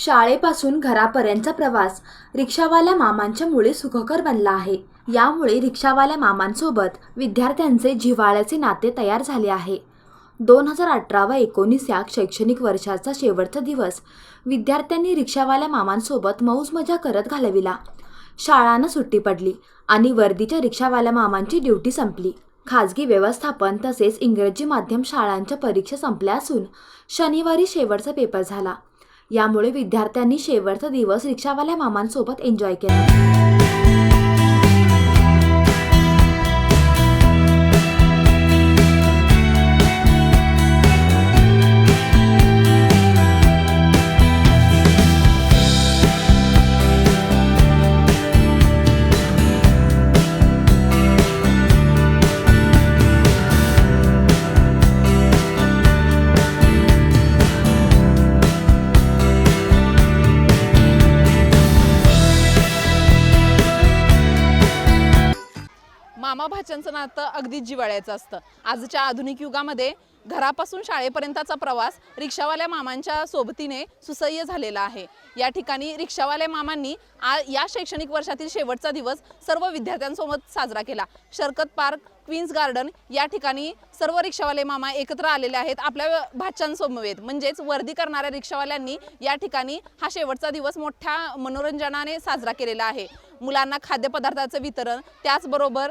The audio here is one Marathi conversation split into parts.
शाळेपासून घरापर्यंतचा प्रवास रिक्षावाल्या मामांच्यामुळे सुखकर बनला आहे. यामुळे रिक्षावाल्या मामांसोबत विद्यार्थ्यांचे जिव्हाळ्याचे नाते तयार झाले आहे. दोन हजार अठरा व एकोणीस या शैक्षणिक वर्षाचा शेवटचा दिवस विद्यार्थ्यांनी रिक्षावाल्या मामांसोबत मौज मजा करत घालविला. शाळांना सुट्टी पडली आणि वर्दीच्या रिक्षावाल्या मामांची ड्युटी संपली. खाजगी व्यवस्थापन तसेच इंग्रजी माध्यम शाळांच्या परीक्षा संपल्या असून शनिवारी शेवटचा पेपर झाला. यामुळे विद्यार्थ्यांनी शेवटचा दिवस रिक्षावाल्या मामांसोबत एन्जॉय केला. मामा भाच्यांचं नातं अगदी जिवाळ्याचं असतं. आजच्या आधुनिक युगामध्ये घरापासून शाळेपर्यंतचा प्रवास रिक्षावाल्या मामांच्या सोबतीने सुसह्य झालेला आहे. या ठिकाणी रिक्षावाल्या मामांनी आ या शैक्षणिक वर्षातील शेवटचा दिवस सर्व विद्यार्थ्यांसोबत साजरा केला. शरकत पार्क क्वीन्स गार्डन या ठिकाणी सर्व रिक्षावाले मामा एकत्र आलेले आहेत आपल्या भाच्यांसमवेत. म्हणजेच वर्दी करणाऱ्या रिक्षावाल्यांनी या ठिकाणी हा शेवटचा दिवस मोठ्या मनोरंजनाने साजरा केलेला आहे. मुलांना खाद्यपदार्थाचं वितरण त्याचबरोबर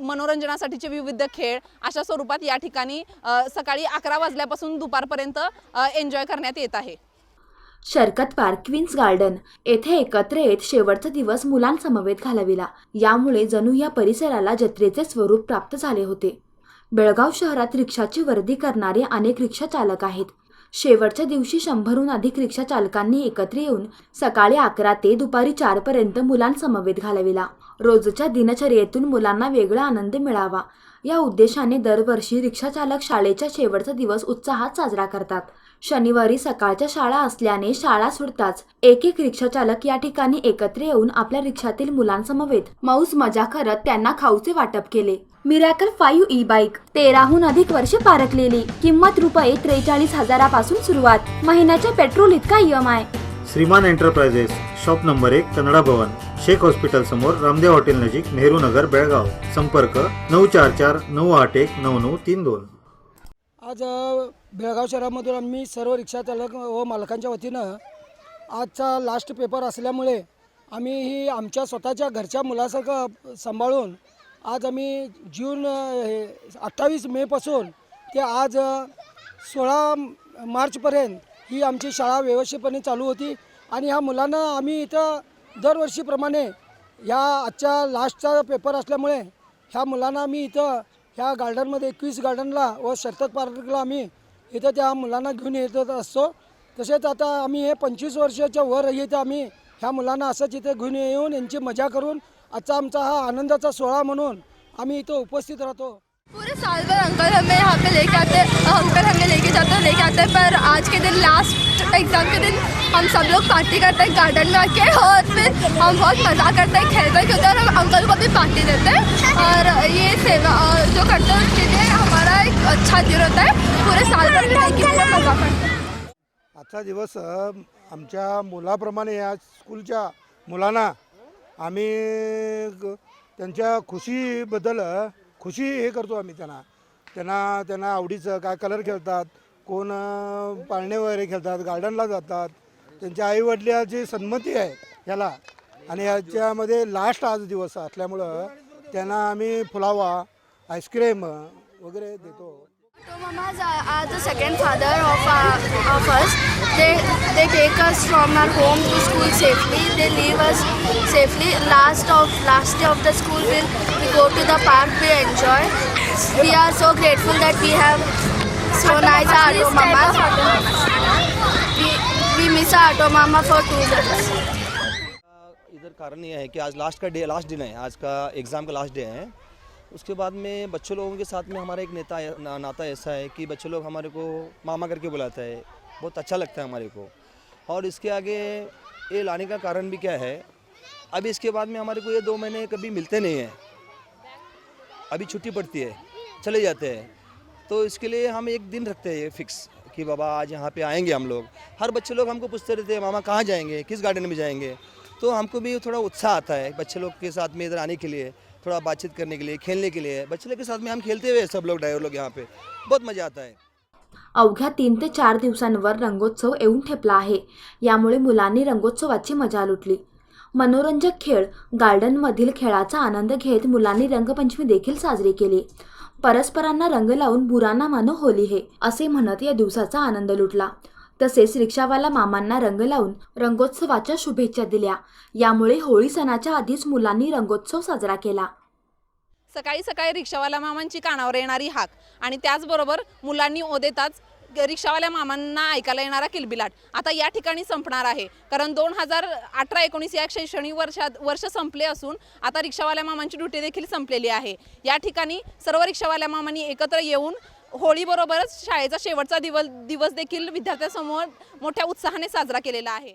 मनोरंजनासाठीचे विविध खेळ अशा स्वरूपात या ठिकाणी सकाळी अकरा वाजल्यापासून दुपारपर्यंत एन्जॉय करण्यात येत आहे. Sharkat park Queens garden. येथे एकत्र येत शेवटचा दिवस मुलांसमवेत घालविला. यामुळे जणू या परिसराला जत्रेचे स्वरूप प्राप्त झाले होते. बेळगाव शहरात रिक्षाची वर्दी करणारे अनेक रिक्षा चालक आहेत. शेवटच्या दिवशी शंभरहून अधिक रिक्षा चालकांनी एकत्र येऊन सकाळी अकरा ते दुपारी चारपर्यंत मुलांसमवेत घालविला. रोजच्या दिनचर्येतून मुलांना वेगळा आनंद मिळावा. या उद्देशाने दरवर्षी रिक्षाचालक शाळेच्या शेवटचा दिवस उत्साहात साजरा करतात. शनिवारी सकाळच्या शाळा असल्याने शाळा सुटताच एक एक रिक्षाचालक या ठिकाणी एकत्र येऊन आपल्या रिक्षातील मुलांसमवेत मौज मजा करत त्यांना खाऊचे वाटप केले. मिरॅकल फाईव्ह ई बाईक तेराहून अधिक वर्षे पारखलेली. किंमत रुपये त्रेचाळीस हजारापासून सुरुवात. महिन्याच्या पेट्रोल इतका E M I. Shriman enterprises shop number एक कनडा भवन. शेख हॉस्पिटल समोर रामदेव हॉटेल नजीक नेहरू नगर बेळगाव. संपर्क नऊ चार चार नऊ आठ एक नऊ नऊ तीन दोन. आज बेळगाव शहरामधून आम्ही सर्व रिक्षा चालक व मालकांच्या वतीनं आजचा लास्ट पेपर असल्यामुळे आम्ही ही आमच्या स्वतःच्या घरच्या मुलासारखं सांभाळून आज आम्ही जून अठ्ठावीस मेपासून ते आज सोळा मार्चपर्यंत ही आमची शाळा व्यवस्थितपणे चालू होती आणि ह्या मुलांना आम्ही इथं दरवर्षीप्रमाणे या आजच्या लास्टचा पेपर असल्यामुळे ह्या मुलांना आम्ही इथं ह्या गार्डनमध्ये क्वीस गार्डनला व शरतत पार्कला आम्ही इथं त्या मुलांना घेऊन येत असतो. तसेच आता आम्ही हे पंचवीस वर्षाच्या वर इथं आम्ही ह्या मुलांना असंच इथं घेऊन येऊन यांची मजा करून आजचा आमचा हा आनंदाचा सोहळा म्हणून आम्ही इथं उपस्थित राहतो. पूरे साल भर अंकल हमें यहाँ पे लेके आते अंकल हमें लेके जाते हैं लेके आते हैं पर आज के दिन लास्ट एग्ज़ाम के दिन हम सब लोग पार्टी करते हैं गार्डन में आके और फिर हम बहुत मज़ा करते हैं खेलते हैं कूदते हैं और हम अंकल को भी पार्टी देते हैं। और ये सेवा अ, जो करते हैं उसके लिए हमारा एक अच्छा दिन होता है। पूरे साल भर की मज़ा करते हैं। आजचा दिवस आमच्या मुलाप्रमाणे या स्कूलच्या मुलांना आम्ही त्यांच्या खुशीबद्दल खुशी हे करतो आम्ही त्यांना. त्यांना त्यांना आवडीचं काय कलर खेळतात कोण पाळणे वगैरे खेळतात गार्डनला जातात त्यांच्या आईवडल्या जी संमती आहे ह्याला. आणि ह्याच्यामध्ये लास्ट आज दिवस असल्यामुळं त्यांना आम्ही फुलावा आईस्क्रीम वगैरे देतो. आज the second father of of first they they take us from our home to school safely they leave us safely last of last day of the school will go to the park we enjoy we are so grateful that we have so nice are you mamma Auto mama for two months. इधर कारण ये है कि आज लास्ट का डे लास्ट दिन है। आज का एग्ज़ाम का लास्ट डे है। उसके बाद में बच्चों लोगों के साथ में हमारा एक नेता ना, नाता ऐसा है कि बच्चे लोग हमारे को मामा करके बुलाता है। बहुत अच्छा लगता है हमारे को। और इसके आगे ये लाने का कारण भी क्या है? अभी इसके बाद में हमारे को ये दो महीने कभी मिलते नहीं हैं। अभी छुट्टी पड़ती है चले जाते हैं। तो इसके लिए हम एक दिन रखते हैं ये फिक्स कि बाबा आज यहाँ पे आएंगे हम लोग। हर बच्चे लोग हमको पूछते रहते हैं मामा कहाँ जाएंगे? किस गार्डन में जाएंगे? तो हमको भी थोड़ा उत्साह आता है बच्चे लोग के साथ में इधर आने के लिए थोड़ा बातचीत करने के लिए खेलने के लिए। बच्चे लोग के साथ में हम खेलते हुए सब लोग ड्राइवर लोग यहाँ पे। बहुत मज़ा आता है। अवघ्या तीन ते चार दिवसांवर रंगोत्सव येऊन ठेपला आहे. यामुळे मुलांनी रंगोत्सवाची मजा लुटली. मनोरंजक खेळ गार्डनमधील खेळाचा आनंद घेत मुलांनी रंगपंचमी देखील साजरी केली. परस्परांना रंग लावून बुरांना मानो होली हे असे म्हणत या दिवसाचा आनंद लुटला. तसेच रिक्षावाला मामांना रंग लावून रंगोत्सवाच्या शुभेच्छा दिल्या. यामुळे होळी सणाच्या आधीच मुलांनी रंगोत्सव साजरा केला. सकाळी सकाळी रिक्षावाल्या मामांची कानावर येणारी हाक आणि त्याचबरोबर मुलांनी ओदेताच रिक्षावाल्या मामांना ऐकायला येणारा किलबिलाट आता या ठिकाणी संपणार आहे. कारण दोन हजार अठरा एकोणीस या शैक्षणिक वर्षात वर्ष संपले असून आता रिक्षावाल्या मामांची ड्युटी देखील संपलेली आहे. या ठिकाणी सर्व रिक्षावाल्या मामांनी एकत्र येऊन होळीबरोबरच शाळेचा शेवटचा दिवस दिवस देखील विद्यार्थ्यांसमोर मोठ्या उत्साहाने साजरा केलेला आहे.